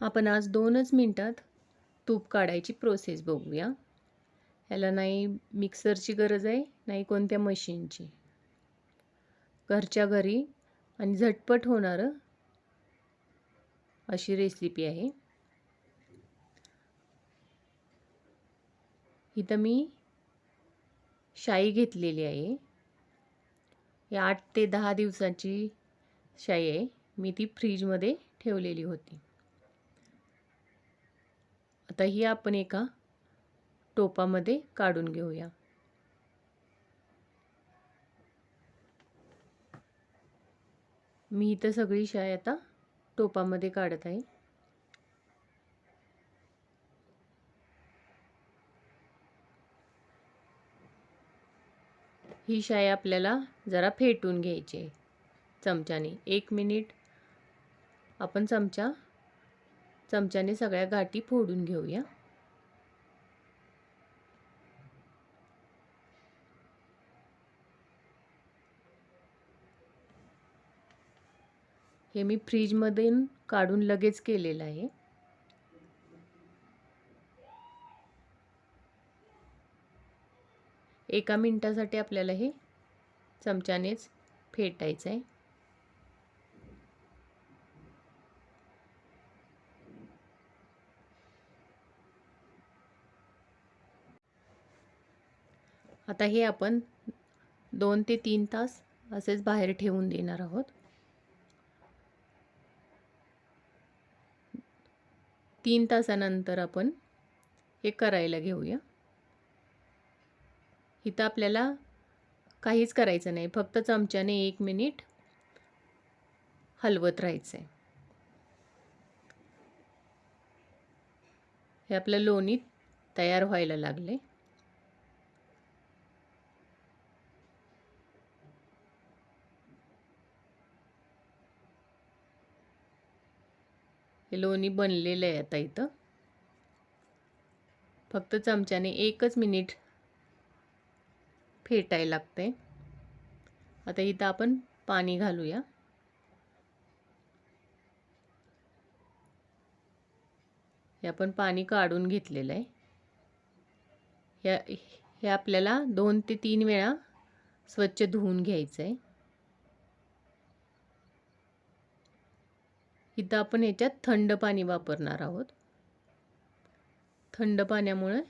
आपण आज दोनच मिनटात तूप काढायची प्रोसेस बघूया. ह्याला नाही मिक्सरची गरज आहे नाही कोणत्या मशीनची घरच्या घरी आणि झटपट होणारं अशी रेसिपी आहे. इथं मी शाई घेतलेली आहे. ही आठ ते दहा दिवसाची शाई आहे. मी ती फ्रीजमध्ये ठेवलेली होती. आता ही आपण एका टोपामध्ये काढून घेऊया. मी इथं सगळी शाय आता टोपामध्ये काढत आहे. ही शाई आपल्याला जरा फेटून घ्यायची आहे. चमच्याने एक मिनिट आपण चमचा चमच्याने सगळ्या गाठी फोडून घेऊया. हे मी फ्रीजमधून काढून लगेच केलेलं आहे. एका मिनटासाठी आपल्याला हे चमच्यानेच फेटायचं आहे आता हे आपण दोन ते तीन तास असेच बाहेर ठेवून देणार आहोत. तीन तासानंतर आपण हे करायला घेऊया. इथं आपल्याला काहीच करायचं नाही फक्त चमच्याने एक मिनिट हलवत राहायचं आहे हे आपलं लोणी तयार व्हायला लागले हे लोणी बनलेलं आहे आता इथं. फक्त चमच्याने एकच मिनिट फेटायला लागते आता इथं आपण पाणी घालूया. हे आपण पाणी काढून घेतलेलं आहे. ह्या हे आपल्याला दोन ते तीन वेळा स्वच्छ धुवून घ्यायचं आहे इथं आपण ह्याच्यात थंड पाणी वापरणार आहोत. थंड पाण्यामुळे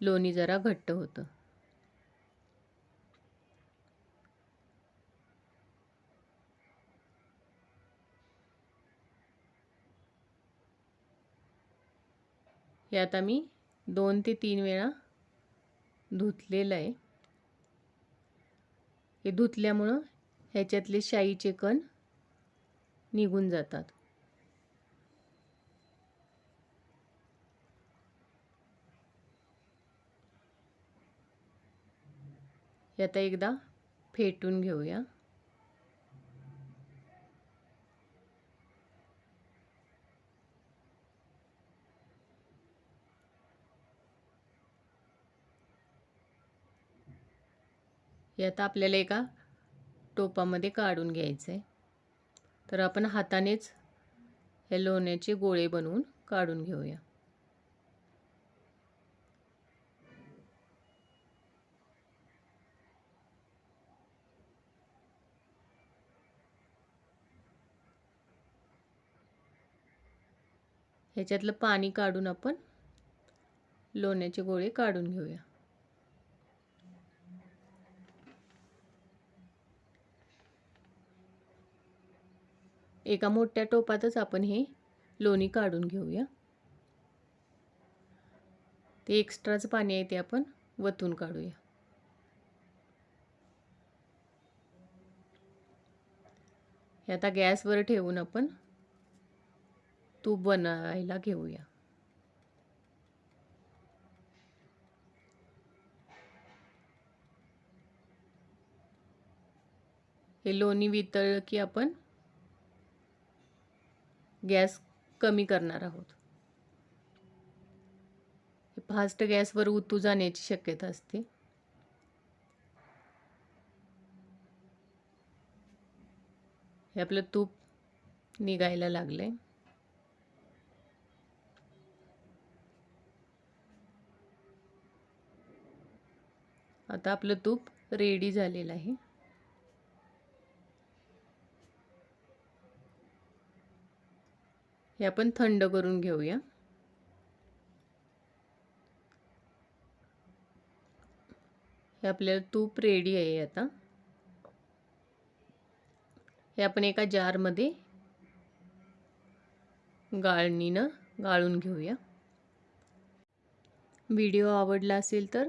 लोणी जरा घट्ट होतं. यात आम्ही दोन ते तीन वेळा धुतलेलं आहे. हे धुतल्यामुळं ह्याच्यातले शाईचे कण निघून जातात. हे आता एकदा फेटून घेऊया. हे आता आपल्याला एका टोपामध्ये काढून घ्यायचं आहे तर आपण हातानेच हे लोण्याचे गोळे बनवून काढून घेऊया. ह्याच्यातलं पाणी काढून आपण लोण्याचे गोळे काढून घेऊया. एका मोठ्या टोपातच आपण हे लोणी काढून घेऊया. ते एक्स्ट्राचं पाणी आहे ते आपण वतून काढूया. हे आता गॅसवर ठेवून आपण तूप बनवायला घेऊया. हे लोणी वितळ की आपण गॅस कमी करणार आहोत. फास्ट गॅसवर उतू जाण्याची शक्यता असते. हे आपलं तूप निघायला लागलं आहे आता आपलं तूप रेडी झालेलं आहे. हे आपण थंड करून घेऊया. हे आपल्याला तूप रेडी आहे आता. हे आपण एका जारमध्ये गाळणीनं गाळून घेऊया. व्हिडिओ आवडला असेल तर